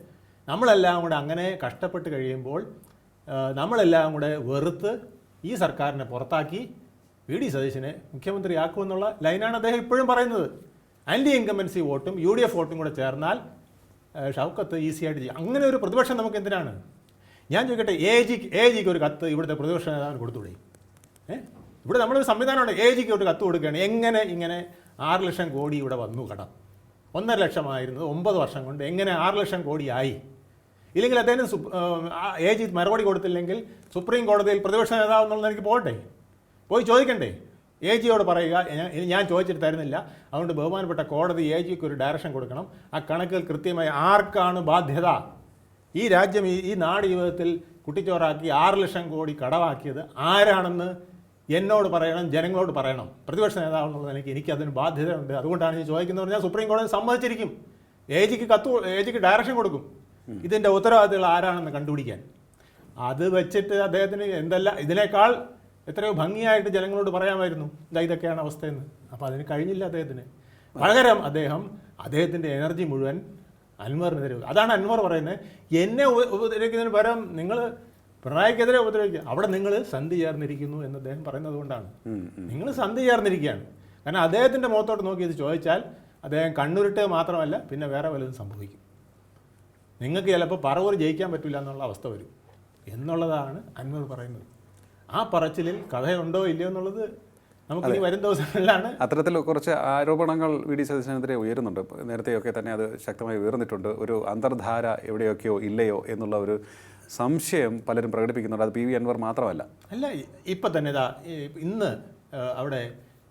നമ്മളെല്ലാം കൂടെ അങ്ങനെ കഷ്ടപ്പെട്ട് കഴിയുമ്പോൾ നമ്മളെല്ലാം കൂടെ വെറുത്ത് ഈ സർക്കാരിനെ പുറത്താക്കി വി ഡി സതീശനെ മുഖ്യമന്ത്രിയാക്കുമെന്നുള്ള ലൈനാണ് അദ്ദേഹം ഇപ്പോഴും പറയുന്നത്. ആന്റി ഇൻകമൻസി വോട്ടും യു ഡി എഫ് വോട്ടും കൂടെ ചേർന്നാൽ ഷൗക്കത്ത് ഈസി ആയിട്ട് ചെയ്യും അങ്ങനെ ഒരു പ്രതിപക്ഷം നമുക്ക് എന്തിനാണ്? ഞാൻ ചോദിക്കട്ടെ എ ജിക്ക് എ ജിക്ക് ഒരു കത്ത് ഇവിടുത്തെ പ്രതിപക്ഷ നേതാവിന് കൊടുത്തൂടെ ഏ? ഇവിടെ നമ്മളൊരു സംവിധാനമുണ്ട് എ ജിക്ക് ഒരു കത്ത് കൊടുക്കുകയാണ്. എങ്ങനെ ഇങ്ങനെ ആറ് ലക്ഷം കോടി ഇവിടെ വന്നു കടം? ഒന്നര ലക്ഷമായിരുന്നത് ഒമ്പത് വർഷം കൊണ്ട് എങ്ങനെ ആറ് ലക്ഷം കോടിയായി? ഇല്ലെങ്കിൽ അദ്ദേഹം സുപ്- ജി മറുപടി കൊടുത്തില്ലെങ്കിൽ സുപ്രീം കോടതിയിൽ പ്രതിപക്ഷ നേതാവ് എന്നുള്ളത് എനിക്ക് പോകട്ടെ? പോയി ചോദിക്കണ്ടേ? എ ജിയോട് പറയുക ഞാൻ- ചോദിച്ചിട്ട് തരുന്നില്ല. അതുകൊണ്ട് ബഹുമാനപ്പെട്ട കോടതി എ ജിക്ക് ഒരു ഡയറക്ഷൻ കൊടുക്കണം. ആ കണക്കുകൾ കൃത്യമായി ആർക്കാണ് ബാധ്യത? ഈ രാജ്യം ഈ നാട് ജീവിതത്തിൽ കുട്ടിച്ചോറാക്കി ആറ് ലക്ഷം കോടി കടവാക്കിയത് ആരാണെന്ന് എന്നോട് പറയണം ജനങ്ങളോട് പറയണം. പ്രതിപക്ഷ നേതാവ് നിലയ്ക്ക് എനിക്ക് എനിക്ക് അതിന് ബാധ്യതയുണ്ട് അതുകൊണ്ടാണ് ഞാൻ ചോദിക്കുന്നത് പറഞ്ഞാൽ സുപ്രീം കോടതി സമ്മതിച്ചിരിക്കും. എ ജിക്ക് കത്ത് എ ജിക്ക് ഡയറക്ഷൻ കൊടുക്കും. ഇതിന്റെ ഉത്തരവാദിത്തങ്ങൾ ആരാണെന്ന് കണ്ടുപിടിക്കാൻ. അത് വെച്ചിട്ട് അദ്ദേഹത്തിന് എന്തല്ല ഇതിനേക്കാൾ എത്രയോ ഭംഗിയായിട്ട് ജനങ്ങളോട് പറയാമായിരുന്നു. ഇതാ ഇതൊക്കെയാണ് അവസ്ഥയെന്ന്. അപ്പോൾ അതിന് കഴിഞ്ഞില്ല അദ്ദേഹത്തിന്. പകരം അദ്ദേഹം അദ്ദേഹത്തിന്റെ എനർജി മുഴുവൻ അൻവറിനെതിരെ. അതാണ് അൻവർ പറയുന്നത്. എന്നെ ഉപ- ഉപദ്രവിക്കുന്നതിന് പകരം നിങ്ങൾ പിണറായിക്കെതിരെ ഉപദ്രവിക്കുക. അവിടെ നിങ്ങൾ സന്ധി ചേർന്നിരിക്കുന്നു എന്ന് അദ്ദേഹം പറയുന്നത് കൊണ്ടാണ്. നിങ്ങൾ സന്ധി ചേർന്നിരിക്കുകയാണ്. കാരണം അദ്ദേഹത്തിന്റെ മുഖത്തോട്ട് നോക്കി ഇത് ചോദിച്ചാൽ അദ്ദേഹം കണ്ണുരുട്ട് മാത്രമല്ല പിന്നെ വേറെ വല്ലതും സംഭവിക്കും. നിങ്ങൾക്ക് ചിലപ്പോൾ പറവൂർ ജയിക്കാൻ പറ്റില്ല എന്നുള്ള അവസ്ഥ വരും. എന്നുള്ളതാണ് അൻവർ പറയുന്നത്. ആ പറച്ചിലിൽ കഥയുണ്ടോ ഇല്ലയോ എന്നുള്ളത് നമുക്ക് ഇനി വരും ദിവസങ്ങളിലാണ്. അത്തരത്തിൽ കുറച്ച് ആരോപണങ്ങൾ വി ഡി സതീശനെതിരെ ഉയരുന്നുണ്ട്. നേരത്തെയൊക്കെ തന്നെ അത് ശക്തമായി ഉയർന്നിട്ടുണ്ട്. ഒരു അന്തർധാര എവിടെയൊക്കെയോ ഇല്ലയോ എന്നുള്ള ഒരു സംശയം പലരും പ്രകടിപ്പിക്കുന്നുണ്ട്. അത് പി വി അൻവർ മാത്രമല്ല. അല്ല ഇപ്പം തന്നെ ഇതാ ഇന്ന് അവിടെ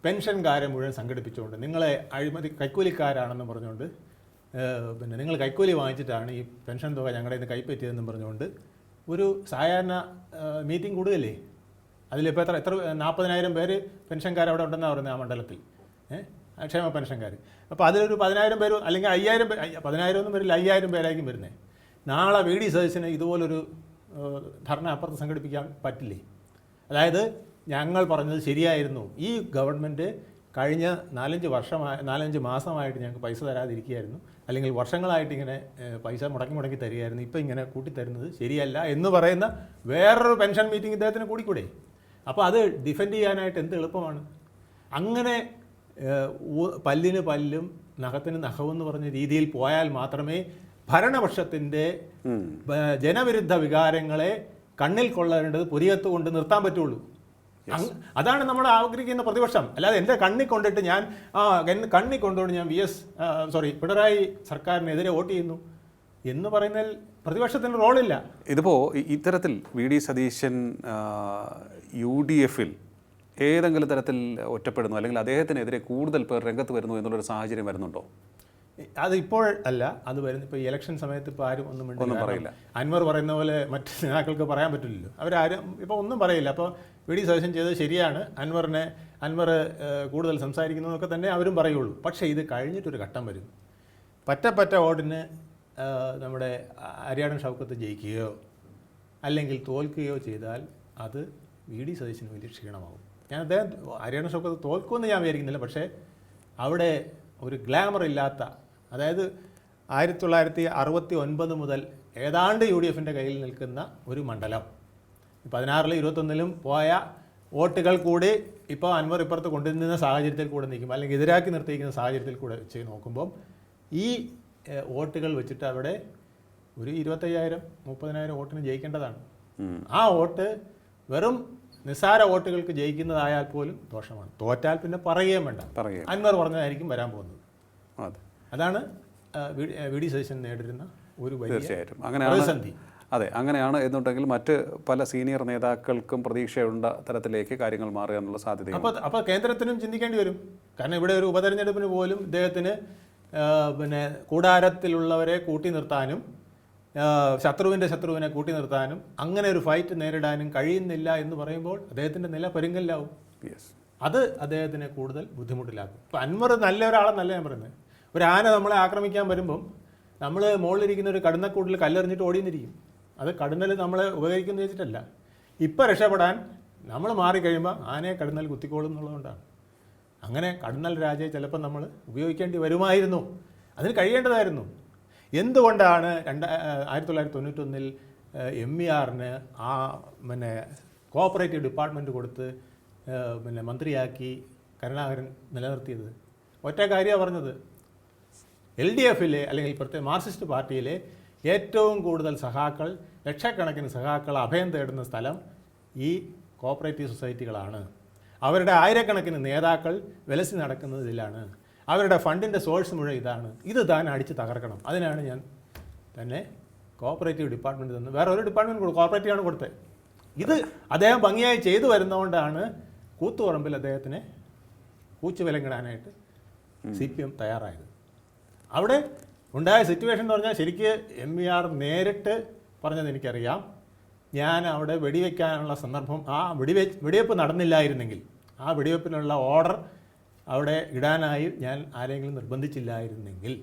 പെൻഷൻകാരെ മുഴുവൻ സംഘടിപ്പിച്ചുകൊണ്ട് നിങ്ങളെ അഴിമതി കൈക്കൂലിക്കാരാണെന്ന് പറഞ്ഞുകൊണ്ട് പിന്നെ നിങ്ങൾ കൈക്കൂലി വാങ്ങിച്ചിട്ടാണ് ഈ പെൻഷൻ തുക ഞങ്ങളുടെ ഇന്ന് കൈപ്പറ്റിയതെന്നും പറഞ്ഞുകൊണ്ട് ഒരു സാധാരണ മീറ്റിംഗ് കൂടുകയല്ലേ? അതിലിപ്പോൾ എത്ര എത്ര നാൽപ്പതിനായിരം പേര് പെൻഷൻകാർ അവിടെ ഉണ്ടെന്നാണ് പറയുന്നത് ആ മണ്ഡലത്തിൽ. ക്ഷേമ പെൻഷൻകാർ അപ്പോൾ അതിലൊരു പതിനായിരം പേര് അല്ലെങ്കിൽ അയ്യായിരം പതിനായിരം ഒന്നും വരില്ല അയ്യായിരം പേരായിരിക്കും വരുന്നത് നാളെ വി ഡി സതീശന് ഇതുപോലൊരു ധർണ അപ്പുറത്ത് സംഘടിപ്പിക്കാൻ പറ്റില്ലേ? അതായത് ഞങ്ങൾ പറഞ്ഞത് ശരിയായിരുന്നു. ഈ ഗവൺമെന്റ് കഴിഞ്ഞ നാലഞ്ച് വർഷമായി നാലഞ്ച് മാസമായിട്ട് ഞങ്ങൾക്ക് പൈസ തരാതിരിക്കുകയായിരുന്നു. അല്ലെങ്കിൽ വർഷങ്ങളായിട്ട് ഇങ്ങനെ പൈസ മുടക്കി മുടക്കി തരികയായിരുന്നു. ഇപ്പം ഇങ്ങനെ കൂട്ടിത്തരുന്നത് ശരിയല്ല എന്ന് പറയുന്ന വേറൊരു പെൻഷൻ മീറ്റിംഗ് ഇദ്ദേഹത്തിന് കൂടിക്കൂടെ? അപ്പോൾ അത് ഡിഫെൻഡ് ചെയ്യാനായിട്ട് എന്ത് എളുപ്പമാണ്? അങ്ങനെ പല്ലിന് പല്ലും നഖത്തിന് നഖവും എന്ന് പറഞ്ഞ രീതിയിൽ പോയാൽ മാത്രമേ ഭരണപക്ഷത്തിന്റെ ജനവിരുദ്ധ വികാരങ്ങളെ കണ്ണിൽ കൊള്ളേണ്ടത് പൊരിയത്ത് കൊണ്ട് നിർത്താൻ പറ്റുള്ളൂ. അതാണ് നമ്മൾ ആഗ്രഹിക്കുന്ന പ്രതിപക്ഷം. അല്ലാതെ എന്റെ കണ്ണി കൊണ്ടിട്ട് ഞാൻ ആ എൻ- കൊണ്ടുകൊണ്ട് ഞാൻ വി എസ് സോറി പിണറായി സർക്കാരിനെതിരെ വോട്ട് ചെയ്യുന്നു എന്ന് പറയുന്നതിൽ പ്രതിപക്ഷത്തിന് റോളില്ല. ഇതിപ്പോൾ ഇത്തരത്തിൽ V D Satheesan U D എഫിൽ ഏതെങ്കിലും തരത്തിൽ ഒറ്റപ്പെടുന്നു അല്ലെങ്കിൽ അദ്ദേഹത്തിനെതിരെ കൂടുതൽ പേർ രംഗത്ത് വരുന്നു എന്നുള്ളൊരു സാഹചര്യം വരുന്നുണ്ടോ? അത് ഇപ്പോൾ അല്ല അത് വരുന്ന ഇപ്പോൾ ഇലക്ഷൻ സമയത്ത് ഇപ്പോൾ ആരും ഒന്നും. ഒന്നും പറയില്ല. അൻവർ പറയുന്ന പോലെ മറ്റ് നേതാക്കൾക്ക് പറയാൻ പറ്റില്ലല്ലോ. അവരാരും ഇപ്പോൾ ഒന്നും പറയില്ല. അപ്പോൾ വി ഡി സജഷൻ ചെയ്തത് ശരിയാണ്. അൻവറിനെ അൻവർ കൂടുതൽ സംസാരിക്കുന്നു എന്നൊക്കെ തന്നെ അവരും പറയുള്ളൂ. പക്ഷേ ഇത് കഴിഞ്ഞിട്ടൊരു ഘട്ടം വരും. പറ്റ പറ്റ വോട്ടിന് നമ്മുടെ അരിയാടൻ ഷൗക്കത്ത് ജയിക്കുകയോ അല്ലെങ്കിൽ തോൽക്കുകയോ ചെയ്താൽ അത് വി ഡി സതീശന് വലിയ ക്ഷീണമാകും. ഞാൻ അദ്ദേഹം ഹരിയാണ ഷൗക്കത്ത് തോൽക്കുമെന്ന് ഞാൻ വിചാരിക്കുന്നില്ല. പക്ഷേ അവിടെ ഒരു ഗ്ലാമർ ഇല്ലാത്ത അതായത് ആയിരത്തി തൊള്ളായിരത്തി അറുപത്തി ഒൻപത് മുതൽ ഏതാണ്ട് യു ഡി എഫിന്റെ കയ്യിൽ നിൽക്കുന്ന ഒരു മണ്ഡലം. പതിനാറിലും ഇരുപത്തൊന്നിലും പോയ വോട്ടുകൾ കൂടി ഇപ്പോൾ അൻവർ ഇപ്പുറത്ത് കൊണ്ടുവരുന്ന സാഹചര്യത്തിൽ കൂടെ നിൽക്കും. അല്ലെങ്കിൽ എതിരാക്കി നിർത്തിയിരിക്കുന്ന സാഹചര്യത്തിൽ കൂടെ വെച്ച് നോക്കുമ്പം ഈ വോട്ടുകൾ വെച്ചിട്ട് അവിടെ ഒരു ഇരുപത്തയ്യായിരം മുപ്പതിനായിരം വോട്ടിന് ജയിക്കേണ്ടതാണ്. ആ വോട്ട് വെറും നിസ്സാര വോട്ടുകൾക്ക് ജയിക്കുന്നതായാൽ പോലും ദോഷമാണ്. തോറ്റാൽ പിന്നെ പറയുകയും വേണ്ട. അൻവർ പറഞ്ഞതായിരിക്കും വരാൻ പോകുന്നത്. അതെ. അതാണ് വി- ഡി സതീശൻ നേരിടുന്ന ഒരു തീർച്ചയായിട്ടും. അങ്ങനെയാണ് അതെ അങ്ങനെയാണ് എന്നുണ്ടെങ്കിൽ മറ്റ് പല സീനിയർ നേതാക്കൾക്കും പ്രതീക്ഷയുള്ള തരത്തിലേക്ക് കാര്യങ്ങൾ മാറുക എന്നുള്ള സാധ്യത അപ്പോൾ അപ്പോൾ കേന്ദ്രത്തിനും ചിന്തിക്കേണ്ടി വരും. കാരണം ഇവിടെ ഒരു ഉപതെരഞ്ഞെടുപ്പിന് പോലും ഇദ്ദേഹത്തിന് പിന്നെ കൂടാരത്തിലുള്ളവരെ കൂട്ടി നിർത്താനും ശത്രുവിന്റെ ശത്രുവിനെ കൂട്ടി നിർത്താനും അങ്ങനെ ഒരു ഫൈറ്റ് നേരിടാനും കഴിയുന്നില്ല എന്ന് പറയുമ്പോൾ അദ്ദേഹത്തിന്റെ നില പെരുങ്കല്ലാവും. യെസ് അത് അദ്ദേഹത്തിനെ കൂടുതൽ ബുദ്ധിമുട്ടിലാക്കും. ഇപ്പം അൻവർ നല്ല ഒരാളെന്നല്ല ഞാൻ പറയുന്നത് ഒരു ആന നമ്മളെ ആക്രമിക്കാൻ വരുമ്പം നമ്മൾ മുകളിലിരിക്കുന്ന ഒരു കടുന്നക്കൂട്ടിൽ കല്ലെറിഞ്ഞിട്ട് ഓടിയെന്നിരിക്കും അത് കടുന്നൽ നമ്മളെ ഉപകരിക്കുന്നു വെച്ചിട്ടല്ല. ഇപ്പം രക്ഷപ്പെടാൻ നമ്മൾ മാറിക്കഴിയുമ്പോൾ ആനയെ കടുന്നൽ കുത്തിക്കോളും എന്നുള്ളതുകൊണ്ടാണ്. അങ്ങനെ കടുന്നൽ രാജയെ ചിലപ്പോൾ നമ്മൾ ഉപയോഗിക്കേണ്ടി വരുമായിരുന്നു. അതിന് കഴിയേണ്ടതായിരുന്നു. എന്തുകൊണ്ടാണ് രണ്ട് ആയിരത്തി തൊള്ളായിരത്തി തൊണ്ണൂറ്റൊന്നിൽ എം ഇ ആറിന് ആ പിന്നെ കോഓപ്പറേറ്റീവ് ഡിപ്പാർട്ട്മെന്റ് കൊടുത്ത് പിന്നെ മന്ത്രിയാക്കി കരുണാകരൻ നിലനിർത്തിയത്? ഒറ്റ കാര്യമാണ് പറഞ്ഞത്. എൽ ഡി എഫിലെ അല്ലെങ്കിൽ പ്രത്യേക മാർക്സിസ്റ്റ് പാർട്ടിയിലെ ഏറ്റവും കൂടുതൽ സഹാക്കൾ ലക്ഷക്കണക്കിന് സഹാക്കൾ അഭയം തേടുന്ന സ്ഥലം ഈ കോപ്പറേറ്റീവ് സൊസൈറ്റികളാണ്. അവരുടെ ആയിരക്കണക്കിന് നേതാക്കൾ വിലസി നടക്കുന്നത് ഇതിലാണ്. അവരുടെ ഫണ്ടിന്റെ സോഴ്സ് മുഴുവൻ ഇതാണ്. ഇത് താൻ അടിച്ച് തകർക്കണം. അതിനാണ് ഞാൻ തന്നെ കോപ്പറേറ്റീവ് ഡിപ്പാർട്ട്മെന്റ് തന്നെ വേറെ ഒരു ഡിപ്പാർട്ട്മെന്റ് കൊടുക്കും കോപ്പറേറ്റീവാണ് കൊടുത്തത്. ഇത് അദ്ദേഹം ഭംഗിയായി ചെയ്തു വരുന്നതുകൊണ്ടാണ് കൂത്തുപറമ്പിൽ അദ്ദേഹത്തിനെ കൂച്ചു വിലങ്ങിടാനായിട്ട് സി പി എം തയ്യാറായത്. അവിടെ ഉണ്ടായ സിറ്റുവേഷൻ എന്ന് പറഞ്ഞാൽ ശരിക്ക് എം വി ആർ നേരിട്ട് പറഞ്ഞത് എനിക്കറിയാം. ഞാൻ അവിടെ വെടിവെക്കാനുള്ള സന്ദർഭം ആ വെടിവെ വെടിവെപ്പ് നടന്നില്ലായിരുന്നെങ്കിൽ ആ വെടിവെപ്പിനുള്ള ഓർഡർ അവിടെ ഇടാനായി ഞാൻ ആരെങ്കിലും നിർബന്ധിച്ചില്ലായിരുന്നെങ്കിൽ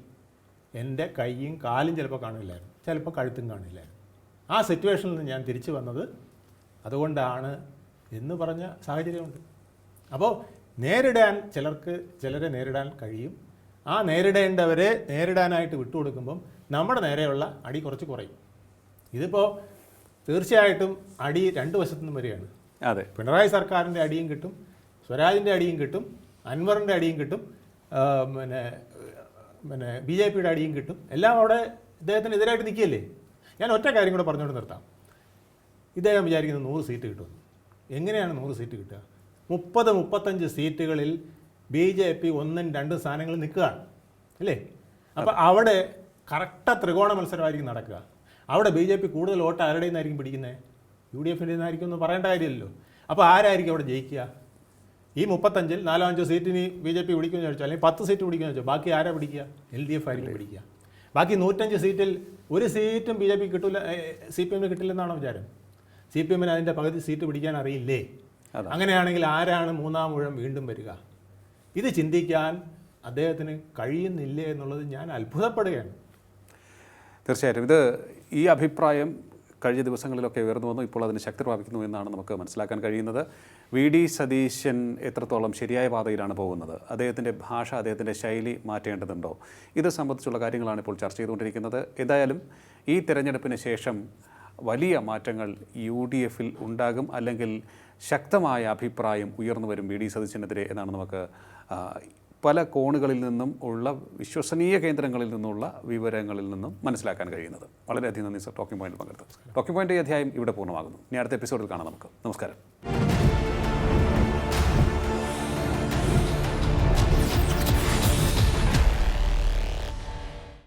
എന്റെ കൈയും കാലും ചിലപ്പോൾ കാണില്ലായിരുന്നു ചിലപ്പോൾ കഴുത്തും കാണില്ലായിരുന്നു. ആ സിറ്റുവേഷനിൽ നിന്ന് ഞാൻ തിരിച്ചു വന്നത് അതുകൊണ്ടാണ് എന്ന് പറഞ്ഞ സാഹചര്യമുണ്ട്. അപ്പോൾ നേരിടാൻ ചിലർക്ക് ചിലരെ നേരിടാൻ കഴിയും. ആ നേരിടേണ്ടവരെ നേരിടാനായിട്ട് വിട്ടുകൊടുക്കുമ്പം നമ്മുടെ നേരെയുള്ള അടി കുറച്ച് കുറയും. ഇതിപ്പോൾ തീർച്ചയായിട്ടും അടി രണ്ട് വശത്തു നിന്നും വരികയാണ്. അതെ. പിണറായി സർക്കാരിന്റെ അടിയും കിട്ടും സ്വരാജിന്റെ അടിയും കിട്ടും അൻവറിന്റെ അടിയും കിട്ടും പിന്നെ പിന്നെ ബി ജെ പിയുടെ അടിയും കിട്ടും. എല്ലാം അവിടെ ഇദ്ദേഹത്തിന് എതിരായിട്ട് നിൽക്കുകയല്ലേ? ഞാൻ ഒറ്റ കാര്യം കൂടെ പറഞ്ഞുകൊണ്ട് നിർത്താം. ഇദ്ദേഹം വിചാരിക്കുന്നത് നൂറ് സീറ്റ് കിട്ടുമെന്ന്. എങ്ങനെയാണ് നൂറ് സീറ്റ് കിട്ടുക? മുപ്പത് മുപ്പത്തഞ്ച് സീറ്റുകളിൽ ബി ജെ പി ഒന്നും രണ്ടും സ്ഥാനങ്ങളിൽ നിൽക്കുകയാണ് അല്ലേ? അപ്പോൾ അവിടെ കറക്റ്റ ത്രികോണ മത്സരമായിരിക്കും നടക്കുക. അവിടെ ബി ജെ പി കൂടുതൽ വോട്ട് ആരുടെ നിന്നായിരിക്കും പിടിക്കുന്നത്? യു ഡി എഫിന്റെ നിന്നായിരിക്കും എന്ന് പറയേണ്ട കാര്യമില്ലല്ലോ. അപ്പോൾ ആരായിരിക്കും അവിടെ ജയിക്കുക? ഈ മുപ്പത്തഞ്ചിൽ നാലോ അഞ്ചോ സീറ്റിന് ബി ജെ പി പിടിക്കുമെന്ന് ചോദിച്ചാൽ അല്ലെങ്കിൽ പത്ത് സീറ്റ് പിടിക്കുമെന്ന് ചോദിച്ചാൽ ബാക്കി ആരാ പിടിക്കുക? എൽ ഡി എഫ് ആയിരിക്കും പിടിക്കുക. ബാക്കി നൂറ്റഞ്ച് സീറ്റിൽ ഒരു സീറ്റും ബി ജെ പി കിട്ടില്ല സി പി എമ്മിന് കിട്ടില്ലെന്നാണോ വിചാരം? സി പി എമ്മിന് അതിന്റെ പകുതി സീറ്റ് പിടിക്കാൻ അറിയില്ലേ. അങ്ങനെയാണെങ്കിൽ ആരാണ് മൂന്നാം മുഴം വീണ്ടും വരിക? ഇത് ചിന്തിക്കാൻ അദ്ദേഹത്തിന് കഴിയുന്നില്ല എന്നുള്ളത് ഞാൻ അത്ഭുതപ്പെടുകയാണ്. തീർച്ചയായിട്ടും. ഇത് ഈ അഭിപ്രായം കഴിഞ്ഞ ദിവസങ്ങളിലൊക്കെ ഉയർന്നു വന്നു. ഇപ്പോൾ അതിന് ശക്തി പ്രാപിക്കുന്നു എന്നാണ് നമുക്ക് മനസ്സിലാക്കാൻ കഴിയുന്നത്. വി. ഡി. സതീശൻ എത്രത്തോളം ശരിയായ പാതയിലാണ് പോകുന്നത്? അദ്ദേഹത്തിന്റെ ഭാഷ അദ്ദേഹത്തിന്റെ ശൈലി മാറ്റേണ്ടതുണ്ടോ? ഇത് സംബന്ധിച്ചുള്ള കാര്യങ്ങളാണ് ഇപ്പോൾ ചർച്ച ചെയ്തുകൊണ്ടിരിക്കുന്നത്. എന്തായാലും ഈ തിരഞ്ഞെടുപ്പിന് ശേഷം വലിയ മാറ്റങ്ങൾ യു ഡി എഫിൽ ഉണ്ടാകും. അല്ലെങ്കിൽ ശക്തമായ അഭിപ്രായം ഉയർന്നു വരും വി. ഡി. സതീശനെതിരെ എന്നാണ് നമുക്ക് പല കോണുകളിൽ നിന്നും ഉള്ള വിശ്വസനീയ കേന്ദ്രങ്ങളിൽ നിന്നുള്ള വിവരങ്ങളിൽ നിന്നും മനസ്സിലാക്കാൻ കഴിയുന്നത്. വളരെയധികം നന്ദി സർ. ടോക്കിംഗ് പോയിന്റിൽ പങ്കെടുത്തു ടോക്കിംഗ് പോയിന്റ് ഈ അധ്യായം ഇവിടെ പൂർണമാകുന്നു. ഇനി അടുത്ത എപ്പിസോഡിൽ കാണാം നമുക്ക്. നമസ്കാരം.